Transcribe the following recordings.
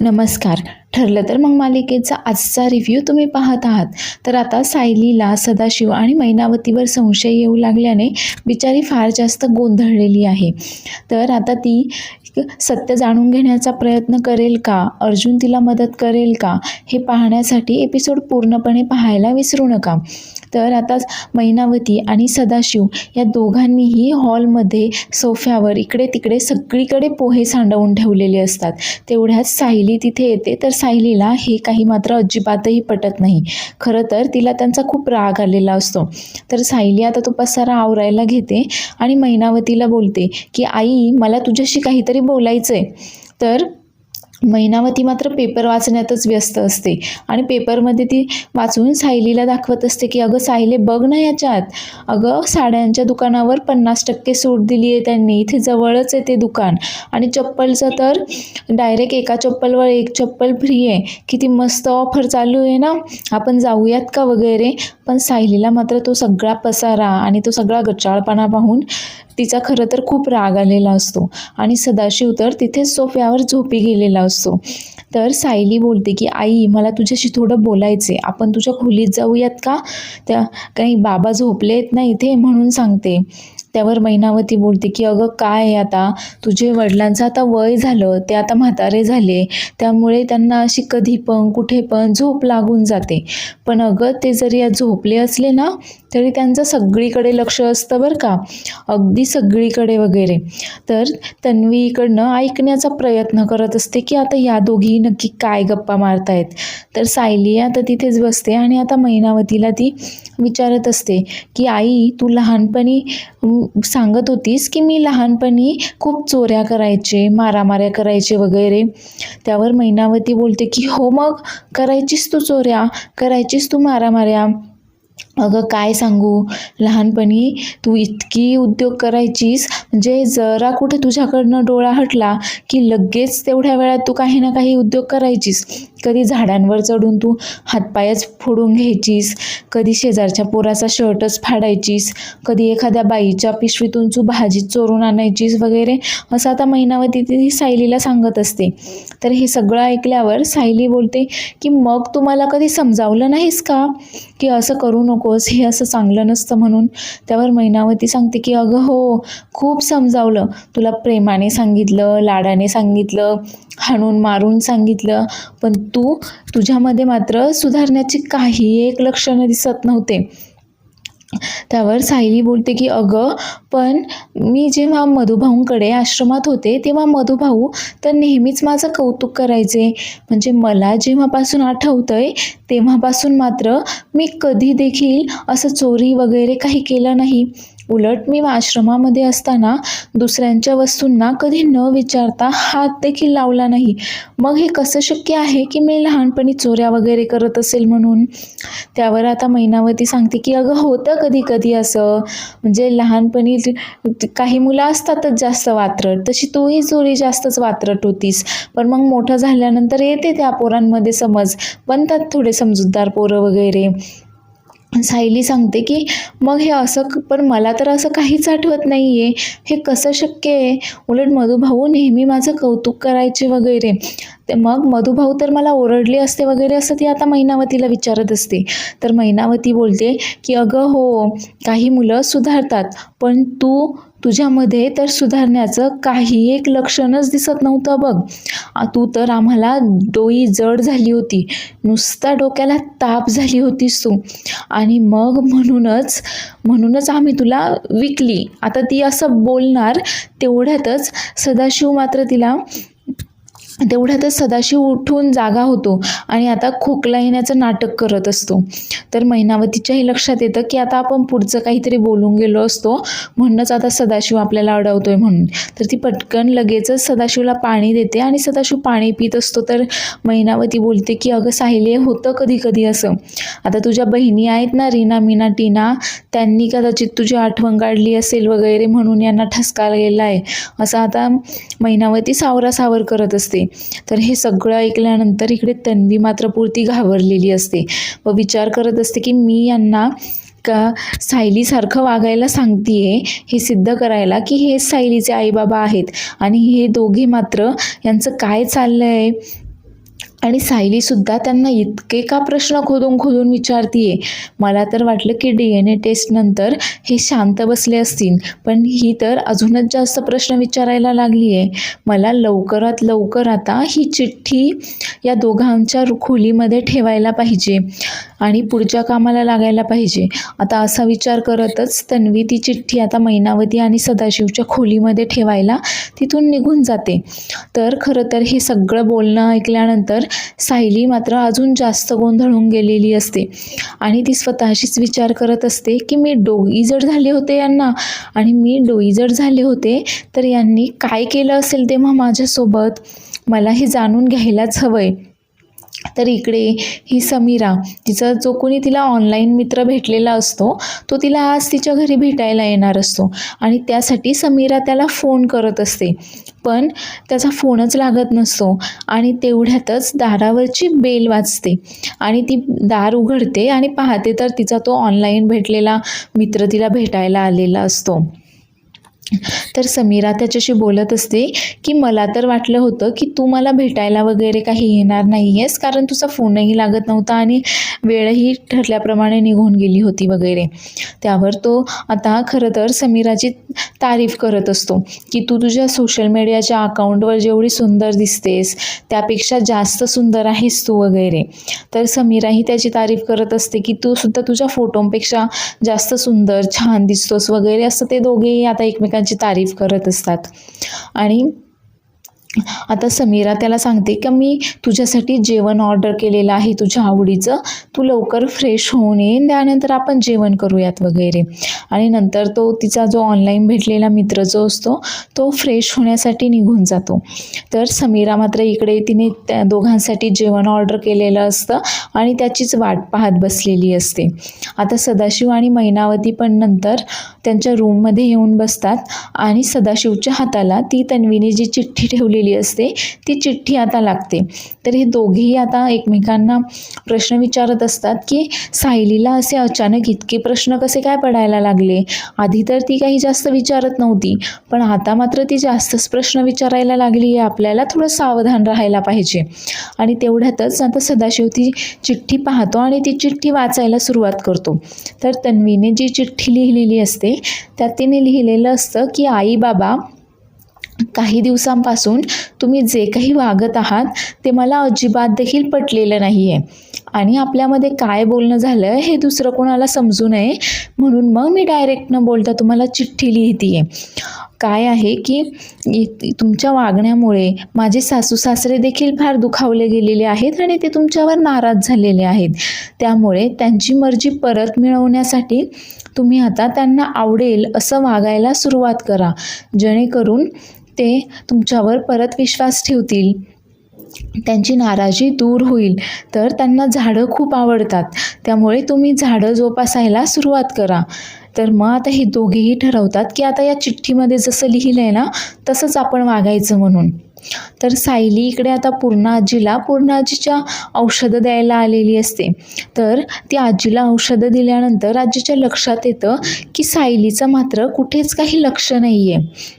नमस्कार. ठरलं तर मग मालिकेचा आजचा रिव्ह्यू तुम्ही पाहत आहात. तर आता सायलीला सदाशिव आणि मैनावतीवर संशय येऊ लागल्याने बिचारी फार जास्त गोंधळलेली आहे. तर आता ती सत्य जाणून घेण्याचा प्रयत्न करेल का? अर्जुन तिला मदत करेल का? हे पाहण्यासाठी एपिसोड पूर्णपणे पाहायला विसरू नका. तर आता मैनावती आणि सदाशिव या दोघांनीही हॉलमध्ये सोफ्यावर इकडे तिकडे सगळीकडे पोहे सांडवून ठेवलेले असतात. तेवढ्यात सायली तिथे येते. तर सायलीला हे काही मात्र अजिबातही पटत नाही. खरं तर तिला त्यांचा खूप राग आलेला असतो. तर सायली आता तो पसारा आवरायला घेते आणि मैनावतीला बोलते की आई मला तुझ्याशी काहीतरी बोलायचं आहे तर मैनावती मात्र पेपर वाचण्यातच व्यस्त असते. आणि पेपरमध्ये ती वाचून सायलीला दाखवत असते की अगं सायले बघ ना याच्यात. अगं साड्यांच्या दुकानावर पन्नास टक्के सूट दिली आहे त्यांनी. इथे जवळच आहे ते दुकान. आणि चप्पलचं तर डायरेक्ट एका चप्पलवर एक चप्पल फ्री आहे. किती मस्त ऑफर चालू आहे ना? आपण जाऊयात का वगैरे? पण सायलीला मात्र तो सगळा पसारा आणि तो सगळा गचाळपणा पाहून तिचा खरं तर खूप राग आलेला असतो. आणि सदाशिव तर तिथेच सोफ्यावर झोपी गेलेला असतो. तर सायली बोलते की आई मला तुझ्याशी थोडं बोलायचं आहे आपण तुझ्या खोलीत जाऊयात का? त्या काही बाबा झोपलेत ना इथे? म्हणून सांगते. त्यावर मैनावती बोलते की अगं काय आहे आता? तुझे वडिलांचं आता वय झालं. ते आता म्हातारे झाले. त्यामुळे त्यांना अशी कधी पण कुठे पण झोप लागून जाते. पण अगं ते जरी आज झोपले असले ना तरी त्यांचं सगळीकडे लक्ष असतं बरं का. अगदी सगळीकडे वगैरे. तर तन्वी इकडनं ऐकण्याचा प्रयत्न करत असते की आता या दोघी नक्की काय गप्पा मारतायत. तर सायली आता तिथेच बसते आणि आता मैनावतीला ती विचारत असते की आई तू लहानपणी सांगत होतीस की मी लहानपणी खूप चोऱ्या करायचे मारामाऱ्या करायचे वगैरे? त्यावर मैनावती बोलते की हो मग करायचीस तू चोऱ्या करायचीस तू मारामाऱ्या. अगं काय सांगू? लहानपणी तू इतकी उद्योग करायचीस म्हणजे जरा कुठे तुझ्याकडनं डोळा हटला की लगेच तेवढ्या वेळात तू काही ना काही उद्योग करायचीस. कधी झाडांवर चढून तू हातपायच फोडून घ्यायचीस कधी शेजारच्या पोराचा शर्टच फाडायचीस कधी एखाद्या बाईच्या पिशवीतून तू भाजी चोरून आणायचीस वगैरे असं आता मैनावती ती सायलीला सांगत असते. तर हे सगळं ऐकल्यावर सायली बोलते की मग तू मला कधी समजावलं नाहीस का? की असं करू नको नकोस हे असं चांगलं नसतं म्हणून त्यावर मैनावती सांगते की अगं हो खूप समजावलं. तुला प्रेमाने सांगितलं लाडाने सांगितलं हाणून मारून सांगितलं. पण तू तुझ्यामध्ये मात्र सुधारण्याची काही एक लक्षणं दिसत नव्हते. त्यावर सायली बोलते की अगं पण मी जेव्हा मधुभाऊंकडे आश्रमात होते तेव्हा मधुभाऊ तर नेहमीच माझं कौतुक करायचे. म्हणजे मला जेव्हापासून आठवतंय तेव्हापासून मात्र मी कधी देखील असं चोरी वगैरे काही केलं नाही. उलट मी आश्रमामध्ये असताना दुसऱ्यांच्या वस्तूंना कधी न विचारता हात देखील लावला नाही. मग हे कसं शक्य आहे की मी लहानपणी चोऱ्या वगैरे करत असेल म्हणून? त्यावर आता मैनावती सांगते की अगं होतं कधी कधी असं. म्हणजे लहानपणी काही मुलं असतातच जास्त वात्रट. तशी तूही चोरी जास्तच वात्रट होतीस. पण मग मोठं झाल्यानंतर येते त्या पोरांमध्ये समज. बनतात थोडे समजूतदार पोरं वगैरे. सायली सांगते की मग हे असं पण मला तर असं काहीच आठवत नाही आहे हे कसं शक्य आहे? उलट मधुभाऊ नेहमी माझं कौतुक करायचे वगैरे. ते मग मधुभाऊ तर मला ओरडले असते वगैरे असं ती आता महिनावतीला विचारत असते. तर महिनावती बोलते की अगं हो काही मुलं सुधारतात पण तू तुझ्यामध्ये तर सुधारण्याचं काही एक लक्षणच दिसत नव्हतं बघ. तू तर आम्हाला डोई जड झाली होती नुसता डोक्याला ताप झाली होतीस तू. आणि मग म्हणूनच म्हणूनच आम्ही तुला विकली. आता ती असं बोलणार तेवढ्यातच सदाशिव मात्र तिला तेवढ्यातच सदाशिव उठून जागा होतो आणि आता खोकला येण्याचं नाटक करत असतो. तर महिनावतीच्याही लक्षात येतं की आता आपण पुढचं काहीतरी बोलून गेलो असतो. म्हणूनच आता सदाशिव आपल्याला अडवतोय म्हणून. तर ती पटकन लगेचच सदाशिवला पाणी देते आणि सदाशिव पाणी पित असतो. तर महिनावती बोलते की अगं साहिले होतं कधी कधी असं? आता तुझ्या बहिणी आहेत ना रीना मीना टीना. त्यांनी कदाचित तुझी आठवण काढली असेल वगैरे म्हणून यांना ठसका गेला आहे असं आता मैनावती सावरासावर करत असते. तर हे सगळं ऐकल्यानंतर इकडे तन्वी मात्र पुरती घाबरलेली असते. व विचार करत असते की मी यांना का सायलीसारखं वागायला सांगतीये? हे सिद्ध करायला की हे सायलीचे आईबाबा आहेत. आणि हे दोघे मात्र यांचं काय चाललं आहे आणि सायलीसुद्धा त्यांना इतके का प्रश्न खोदून खोदून विचारतीये? मला तर वाटलं की डी एन ए टेस्टनंतर हे शांत बसले असतील पण ही तर अजूनच जास्त प्रश्न विचारायला लागली आहे मला लवकरात लवकर आता ही चिठ्ठी या दोघांच्या खोलीमध्ये ठेवायला पाहिजे. आणि पुढच्या कामाला लागायला पाहिजे. आता असा विचार करतच तन्वी ती चिठ्ठी आता मैनावती आणि सदाशिवच्या खोलीमध्ये ठेवायला तिथून निघून जाते. तर खरं तर हे सगळं बोलणं ऐकल्यानंतर सायली मात्र अजून जास्त गोंधळून गेलेली असते. आणि ती स्वतःशीच विचार करत असते की मी डोईजड झाले होते यांना? आणि मी डोईजड झाले होते तर यांनी काय केलं असेल तेव्हा माझ्यासोबत? मला हे जाणून घ्यायलाच हवं आहे तर इकडे ही समीरा तिचा जो कोणी तिला ऑनलाईन मित्र भेटलेला असतो तो तिला आज तिच्या घरी भेटायला येणार असतो. आणि त्यासाठी समीरा त्याला फोन करत असते. पण त्याचा फोनच लागत नसतो आणि तेवढ्यातच दारावरची बेल वाजते. आणि ती दार उघडते आणि पाहते तर तिचा तो ऑनलाईन भेटलेला मित्र तिला भेटायला आलेला असतो. तर समीरा त्याच्याशी बोलत असते की मला तर वाटलं होतं की तू मला भेटायला वगैरे काही येणार नाही आहेस कारण तुझा फोनही लागत नव्हता आणि वेळही ठरल्याप्रमाणे निघून गेली होती वगैरे. त्यावर तो आता खरं तर समीराची तारीफ करत असतो की तू तुझ्या सोशल मीडियाच्या अकाउंटवर जेवढी सुंदर दिसतेस त्यापेक्षा जास्त सुंदर आहेस तू वगैरे. तर समीराही त्याची तारीफ करत असते की तू सुद्धा तुझ्या फोटोंपेक्षा जास्त सुंदर छान दिसतोस वगैरे असं ते दोघेही आता एकमेकांची तारीफ करत असतात. आणि आता समीरा त्याला सांगते का मी तुझ्यासाठी जेवण ऑर्डर केलेलं आहे तुझ्या आवडीचं. तू लवकर फ्रेश होऊन येईन त्यानंतर आपण जेवण करूयात वगैरे. आणि नंतर तो तिचा जो ऑनलाईन भेटलेला मित्र जो असतो तो फ्रेश होण्यासाठी निघून जातो. तर समीरा मात्र इकडे तिने त्या दोघांसाठी जेवण ऑर्डर केलेलं असतं आणि त्याचीच वाट पाहत बसलेली असते. आता सदाशिव आणि मैनावती पण नंतर त्यांच्या रूममध्ये येऊन बसतात आणि सदाशिवच्या हाताला ती तन्वीने जी चिठ्ठी ठेवलेली असते ती चिठ्ठी आता लागते. तर हे दोघेही आता एकमेकांना प्रश्न विचारत असतात की सायलीला असे अचानक इतके प्रश्न कसे काय पडायला लागले? आधी तर ती काही जास्त विचारत नव्हती पण आता मात्र ती जास्तच प्रश्न विचारायला लागली आहे. आपल्याला थोडं सावधान राहायला पाहिजे. आणि तेवढ्यातच आता सदाशिव ती चिठ्ठी पाहतो आणि ती चिठ्ठी वाचायला सुरुवात करतो. तर तन्वीने जी चिठ्ठी लिहिलेली असते त्यात तिने लिहिलेलं असतं की आई बाबा काही दिवसांपासून तुम्ही जे काही वागत आहात ते मला अजिबात देखील पटलेलं नाही आहे आणि आपल्यामध्ये काय बोलणं झालं हे दुसरं कोणाला समजू नये. म्हणून मग मी डायरेक्ट न बोलता तुम्हाला चिठ्ठी लिहिते आहे काय आहे की इ- तुमच्या वागण्यामुळे माझे सासू सासरे देखील फार दुखावले गेलेले आहेत आणि ते तुमच्यावर नाराज झालेले आहेत. त्यामुळे त्यांची मर्जी परत मिळवण्यासाठी तुम्ही आता त्यांना आवडेल असं वागायला सुरुवात करा. जेणेकरून ते तुमच्यावर परत विश्वास ठेवतील. त्यांची नाराजी दूर होईल. तर त्यांना झाडं खूप आवडतात. त्यामुळे तुम्ही झाडं जोपासायला सुरुवात करा. तर मग आता हे दोघेही ठरवतात की आता या चिठ्ठीमध्ये जसं लिहिलं आहे ना तसंच आपण वागायचं म्हणून. तर सायली इकडे आता पूर्ण आजीला पूर्ण आजीच्या औषधं द्यायला आलेली असते. तर ती आजीला औषधं दिल्यानंतर आजीच्या लक्षात येतं की सायलीचं मात्र कुठेच काही लक्ष नाही आहे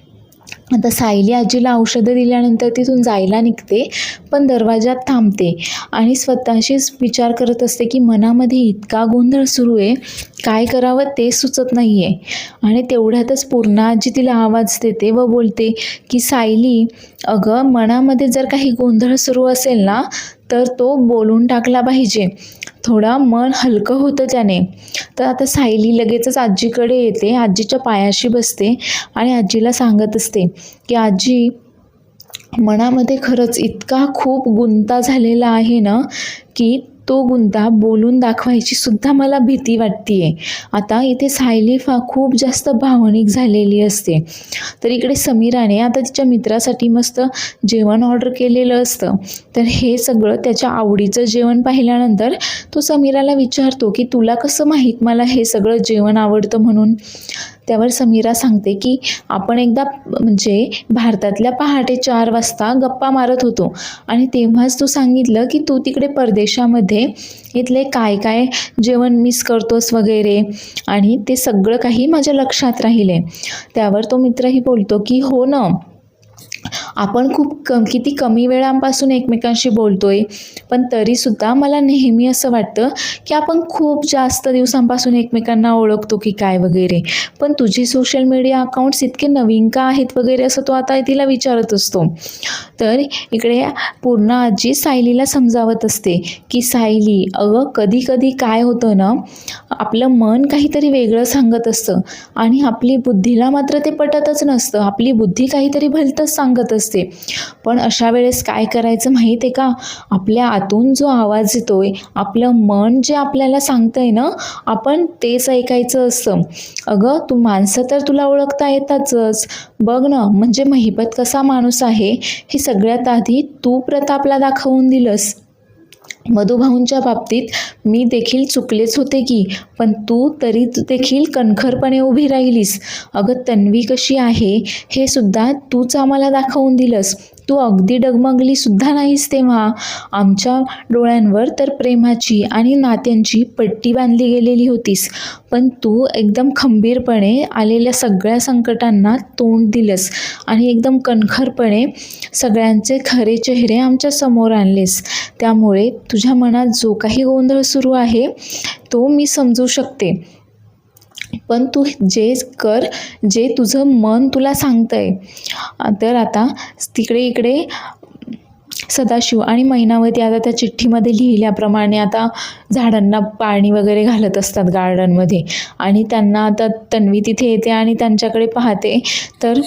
आता सायली आजीला औषधं दिल्यानंतर तिथून जायला निघते पण दरवाजात थांबते आणि स्वतःशीच विचार करत असते की मनामध्ये इतका गोंधळ सुरू आहे काय करावं ते सुचत नाही आहे आणि तेवढ्यातच पूर्ण आजी तिला आवाज देते व बोलते की सायली अगं मनामध्ये जर काही गोंधळ सुरू असेल ना तर तो बोलून टाकला पाहिजे. थोडा मन हलकं होतं त्याने. तर आता सायली लगेचच आजीकडे येते आजीच्या पायाशी बसते आणि आजीला सांगत असते की आजी मनामध्ये खरंच इतका खूप गुंता झालेला आहे ना की तो गुंता बोलून दाखवायची सुद्धा मला भीती वाटते आहे आता इथे सायली फा खूप जास्त भावनिक झालेली असते. तर इकडे समीराने आता तिच्या मित्रासाठी मस्त जेवण ऑर्डर केलेलं असतं. तर हे सगळं त्याच्या आवडीचं जेवण पाहिल्यानंतर तो समीराला विचारतो की तुला कसं माहीत मला हे सगळं जेवण आवडतं म्हणून? त्यावर समीरा सांगते की आपण एकदा म्हणजे भारतातल्या पहाटे चार वाजता गप्पा मारत होतो. आणि तेव्हाच तू सांगितलं की तू तिकडे परदेशामध्ये इथले काय काय जेवण मिस करतोस वगैरे आणि ते सगळं काही माझ्या लक्षात राहिले त्यावर तो मित्रही बोलतो की हो ना आपण खूप कम किती कमी वेळांपासून एकमेकांशी बोलतो आहे पण तरीसुद्धा मला नेहमी असं वाटतं की आपण खूप जास्त दिवसांपासून एकमेकांना ओळखतो की काय वगैरे. पण तुझे सोशल मीडिया अकाउंट्स इतके नवीन का आहेत वगैरे असं तो आता तिला विचारत असतो. तर इकडे पूर्ण आजी सायलीला समजावत असते की सायली अगं कधी कधी काय होतं ना आपलं मन काहीतरी वेगळं सांगत असतं आणि आपली बुद्धीला मात्र ते पटतच नसतं. आपली बुद्धी काहीतरी भलतंच सांगत असते. पण अशा वेळेस काय करायचं माहीत आहे का? आपल्या आतून जो आवाज येतोय आपलं मन जे आपल्याला सांगतंय ना आपण तेच ऐकायचं असतं. अगं तू माणसं तर तुला ओळखता येतातच. बघ ना म्हणजे महिपत कसा माणूस आहे हे सगळ्यात आधी तू प्रतापला दाखवून दिलंस. मधुभाऊंच्या बाबतीत मी देखील चुकलेच होते की पण तू तरी देखील कणखरपणे उभी राहिलीस. अगं तन्वी कशी आहे हे सुद्धा तूच आम्हाला दाखवून दिलंस. तू अगदी डगमगली सुद्धा नाहीस तेव्हा. आमच्या डोळ्यांवर तर प्रेमाची आणि नात्यांची पट्टी बांधली गेलेली होतीस. पण तू एकदम खंबीरपणे आलेल्या सगळ्या संकटांना तोंड दिलंस आणि एकदम कणखरपणे सगळ्यांचे खरे चेहरे आमच्यासमोर आणलेस. त्यामुळे तुझ्या मनात जो काही गोंधळ सुरू आहे तो मी समजू शकते. पण तू जे कर जे तुझं मन तुला सांगतंय. तर आता तिकडे इकडे सदाशिव आणि मैनावती आता त्या चिठ्ठीमध्ये लिहिल्याप्रमाणे आता झाडांना पाणी वगैरे घालत असतात गार्डनमध्ये. आणि त्यांना आता तन्वी तिथे येते आणि त्यांच्याकडे पाहते. तर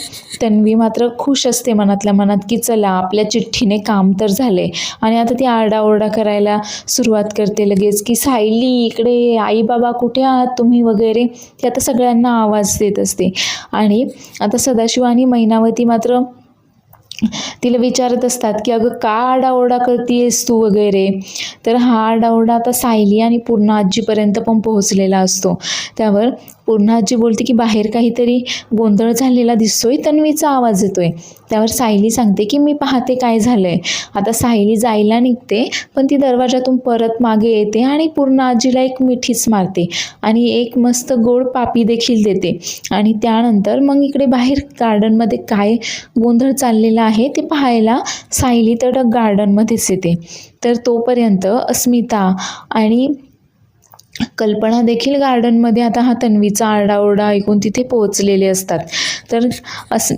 तन्वी मात्र खुश असते मनातल्या मनात की चला आपल्या चिठ्ठीने काम तर झाले आणि आता ती आरडाओरडा करायला सुरुवात करते लगेच की सायली इकडे आई बाबा कुठे आहात तुम्ही? वगैरे. ते आता सगळ्यांना आवाज देत असते. आणि आता सदाशिव आणि मैनावती मात्र तिला विचारत असतात की अगं का आडाओरडा करतेस तू वगैरे? तर हा आडाओरडा आता सायली आणि पूर्ण आजीपर्यंत पण पोहोचलेला असतो. त्यावर पूर्ण आजी बोलते की बाहेर काहीतरी गोंधळ झालेला दिसतोय तन्वीचा आवाज येतोय. त्यावर सायली सांगते की मी पाहते काय झालंय. आता सायली जायला निघते पण ती दरवाजातून परत मागे येते आणि पूर्ण आजीला एक मिठीच मारते आणि एक मस्त गोड पापी देखील देते. आणि त्यानंतर मग इकडे बाहेर गार्डनमध्ये काय गोंधळ चाललेला आहे ते पाहायला सायली तर गार्डनमध्येच येते. तर तोपर्यंत अस्मिता आणि कल्पना देखील गार्डनमध्ये आता हा तन्वीचा आरडाओरडा ऐकून तिथे पोहोचलेले असतात. तर अस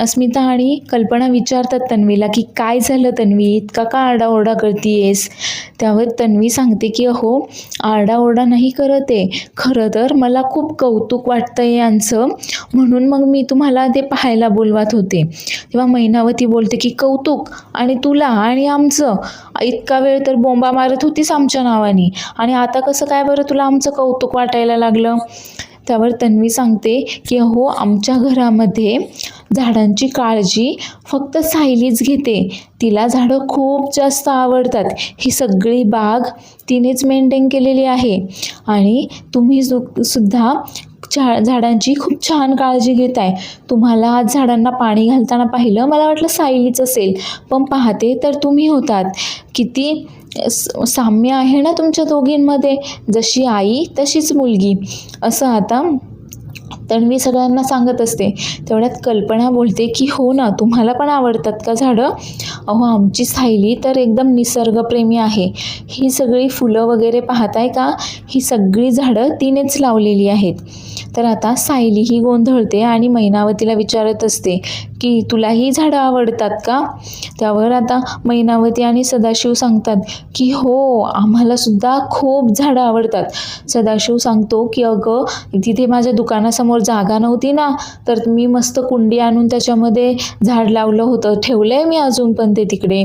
अस्मिता आणि कल्पना विचारतात तन्वीला की काय झालं तन्वी? इतका का आरडाओरडा करतीयेस? त्यावर तन्वी सांगते की अहो आरडाओरडा नाही करत आहे. खरं तर मला खूप कौतुक वाटतं आहे यांचं. म्हणून मग मी तुम्हाला ते पाहायला बोलवत होते. तेव्हा महिनावती बोलते की कौतुक आणि तुला आणि आमचं इतका वेळ तर बोंबा मारत होतीस आमच्या नावाने. आणि आता कसं काय बरं तुला आमचं कौतुक वाटायला लागलं? त्यावर तन्वी सांगते की हो आमच्या घरामध्ये झाडांची काळजी फक्त सायलीच घेते. तिला झाडं खूप जास्त आवडतात. ही सगळी बाग तिनेच मेंटेन केलेली आहे. आणि तुम्ही सु- सुद्धा छा झाडांची खूप छान काळजी घेत आहे. तुम्हाला आज झाडांना पाणी घालताना पाहिलं मला वाटलं सायलीच असेल. पण पाहते तर तुम्ही होतात. किती साम्य आहे ना तुमच्या दोघींमध्ये? जशी आई तशीच मुलगी. असं आता तर मी सगळ्यांना सांगत असते तेवढ्यात कल्पना बोलते की हो ना तुम्हाला पण आवडतात का झाडं? अहो आमची सायली तर एकदम निसर्गप्रेमी आहे. ही सगळी फुलं वगैरे पाहताय का? ही सगळी झाडं तिनेच लावलेली आहेत. तर आता सायली ही गोंधळते आणि मैनावतीला विचारत असते की तुला ही झाडं आवडतात का? त्यावर आता मैनावती आणि सदाशिव सांगतात की हो आम्हाला सुद्धा खूप झाडं आवडतात. सदाशिव सांगतो की अगं तिथे माझ्या दुकानासमोर जागा नव्हती ना तर मी मस्त कुंडी आणून त्याच्यामध्ये झाड लावलं होतं. ठेवलं आहे मी अजून पण ते तिकडे.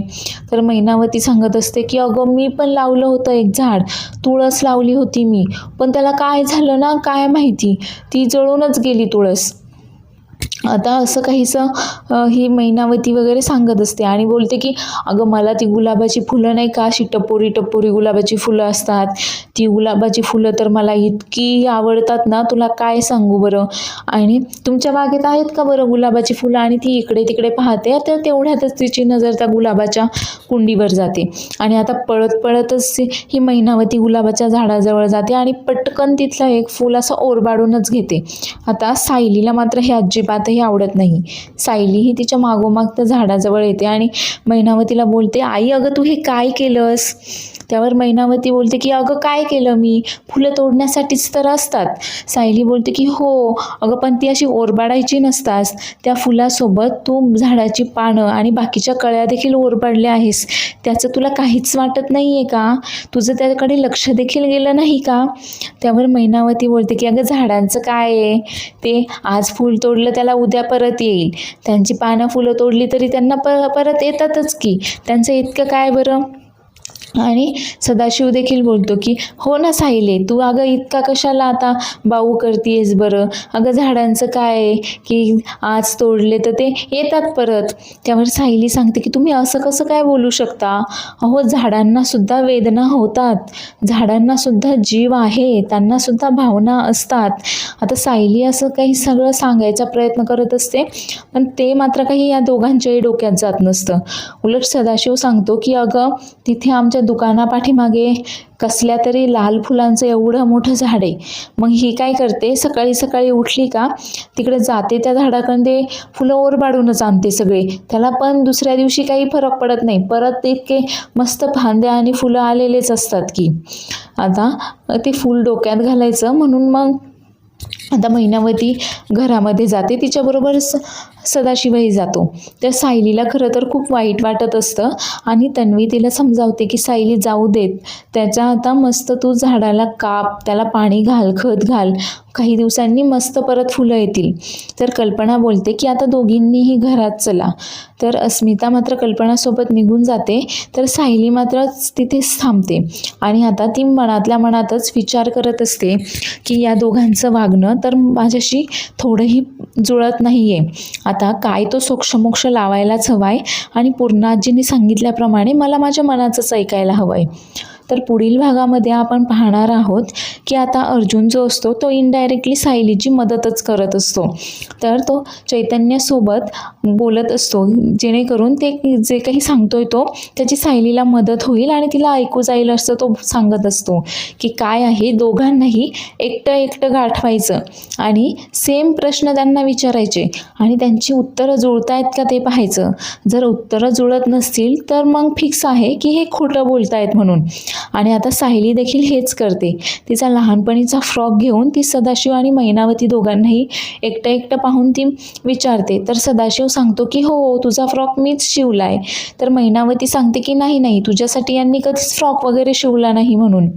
तर मैनावती सांगत असते की अगं मी पण लावलं होतं एक झाड. तुळस लावली होती मी. पण त्याला काय झालं ना काय माहिती? ती जळूनच गेली तुळस. आता असं काहीसं ही मैनावती वगैरे सांगत असते आणि बोलते की अगं मला ती गुलाबाची फुलं नाही का? अशी टपोरी टपोरी गुलाबाची फुलं असतात. ती गुलाबाची फुलं तर मला इतकी आवडतात ना तुला काय सांगू बरं? आणि तुमच्या बागेत आहेत का बरं गुलाबाची फुलं? आणि ती इकडे तिकडे पाहते तर तेवढ्यातच तिची नजर त्या गुलाबाच्या कुंडीवर जाते. आणि आता पळत पळतच ती- ही महिनावती गुलाबाच्या झाडाजवळ जाते आणि पटकन तिथलं एक फूल असं ओरबाडूनच घेते. आता सायलीला मात्र हे अजिबात अजिबातही आवडत नाही. सायली ही तिच्या मागोमाग त्या झाडाजवळ येते आणि महिनावतीला बोलते आई अगं तू हे काय केलंस? त्यावर मैनावती बोलते की अगं काय केलं मी? फुलं तोडण्यासाठीच तर असतात. सायली बोलते की हो अगं पण ती अशी ओरबाडायची नसतास. त्या फुलासोबत तू झाडाची पानं आणि बाकीच्या कळ्या देखील ओरबाडल्या आहेस. त्याचं तुला काहीच वाटत नाही आहे का? तुझं त्याकडे लक्ष देखील गेलं नाही का? त्यावर मैनावती बोलते की अगं झाडांचं काय आहे? ते आज फूल तोडलं त्याला उद्या परत येईल. त्यांची पानं फुलं तोडली तरी त्यांना प परत येतातच की. त्यांचं इतकं काय बरं? आणि सदाशिव देखील बोलतो की हो ना साहिले तू अगं इतका कशाला आता बाऊ करतीयस बरं? अगं झाडांचं काय आहे की आज तोडले तर ते येतात परत. त्यावर सायली सांगते की तुम्ही असं कसं काय बोलू शकता? अहो झाडांना सुद्धा वेदना होतात. झाडांना सुद्धा जीव आहे त्यांना सुद्धा भावना असतात. आता सायली असं काही सगळं सांगायचा प्रयत्न करत असते पण ते मात्र काही या दोघांच्याही डोक्यात जात नसतं. उलट सदाशिव सांगतो की अगं तिथे आमच्या दुकानापाठीमागे कसल्या तरी लाल फुलांचं एवढं मोठं झाड आहे. मग ही काय करते? सकाळी सकाळी उठली का? तिकडे जाते त्या झाडाकडे फुलं ओरबाडूनच आणते सगळे. त्याला पण दुसऱ्या दिवशी काही फरक पडत नाही. परत इतके मस्त फांद्या आणि फुलं आलेलेच असतात की. आता ते फूल डोक्यात घालायचं म्हणून मग आता महिनावती घरामध्ये जाते. तिच्याबरोबर स सदाशिवही जातो. तर सायलीला खरं तर खूप वाईट वाटत असतं आणि तन्वी तिला समजावते की सायली जाऊ देत. त्याच्या आता मस्त तू झाडाला काप त्याला पाणी घाल खत घाल. काही दिवसांनी मस्त परत फुलं येतील. तर कल्पना बोलते की आता दोघींनीही घरात चला. तर अस्मिता मात्र कल्पनासोबत निघून जाते. तर सायली मात्र तिथेच थांबते आणि आता ती मनातल्या मनातच विचार करत असते की या दोघांचं वागणं तर माझ्याशी थोडंही जुळत नाही आहे आता काय तो सोक्षमोक्ष लावायलाच हवा आहे आणि पूर्णाजींनी सांगितल्याप्रमाणे मला माझ्या मनाचंच ऐकायला हवं आहे तर पुढील भागामध्ये आपण पाहणार आहोत की आता अर्जुन जो असतो तो इनडायरेक्टली सायलीची मदतच करत असतो. तर तो चैतन्यासोबत बोलत असतो. जेणेकरून ते जे काही सांगतोय तो त्याची सायलीला मदत होईल आणि तिला ऐकू जाईल असं तो सांगत असतो. की काय आहे? दोघांनाही एकटं एकटं गाठवायचं. आणि सेम प्रश्न त्यांना विचारायचे. आणि त्यांची उत्तरं जुळतायत का ते पाहायचं. जर उत्तरं जुळत नसतील तर मग फिक्स आहे की हे खोटं बोलतायत म्हणून. आणि आता सायली देखील हेच करते. तिचा लहानपणीचा फ्रॉक घेऊन ती सदाशिव आणि मैनावती दोघांनाही एकटं एकटं पाहून ती विचारते. तर सदाशिव सांगतो की हो तुझा फ्रॉक मीच शिवलाय. तर महिनावती सांगते की नाही नाही तुझ्यासाठी यांनी कधीच फ्रॉक वगैरे शिवला नाही म्हणून.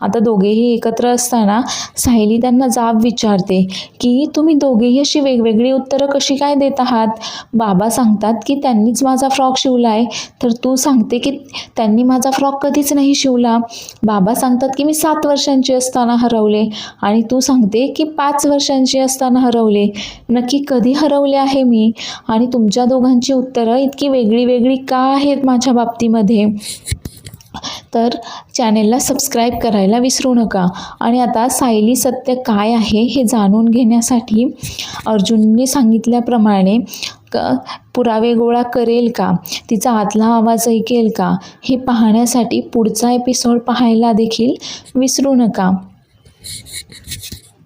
आता दोघेही एकत्र असताना सायली त्यांना जाब विचारते की तुम्ही दोघेही अशी वेगवेगळी उत्तरं कशी काय देत आहात? बाबा सांगतात की त्यांनीच माझा फ्रॉक शिवलाय. तर तू सांगते की त्यांनी माझा फ्रॉक कधीच नाही शिवला. बाबा सांगतात की मी सात वर्षांची असताना हरवले. आणि तू सांगते की पाच वर्षांची असताना हरवले. नक्की कधी हरवले आहे मी? आणि तुमच्या दोघांची उत्तरं इतकी वेगळी वेगळी का आहेत माझ्या बाबतीमध्ये? तर चॅनेलला सबस्क्राईब करायला विसरू नका. आणि आता सायली सत्य काय आहे हे जाणून घेण्यासाठी अर्जुनने सांगितल्याप्रमाणे क पुरावे गोळा करेल का? तिचा आतला आवाज ऐकेल का? हे पाहण्यासाठी पुढचा एपिसोड पाहायला देखील विसरू नका.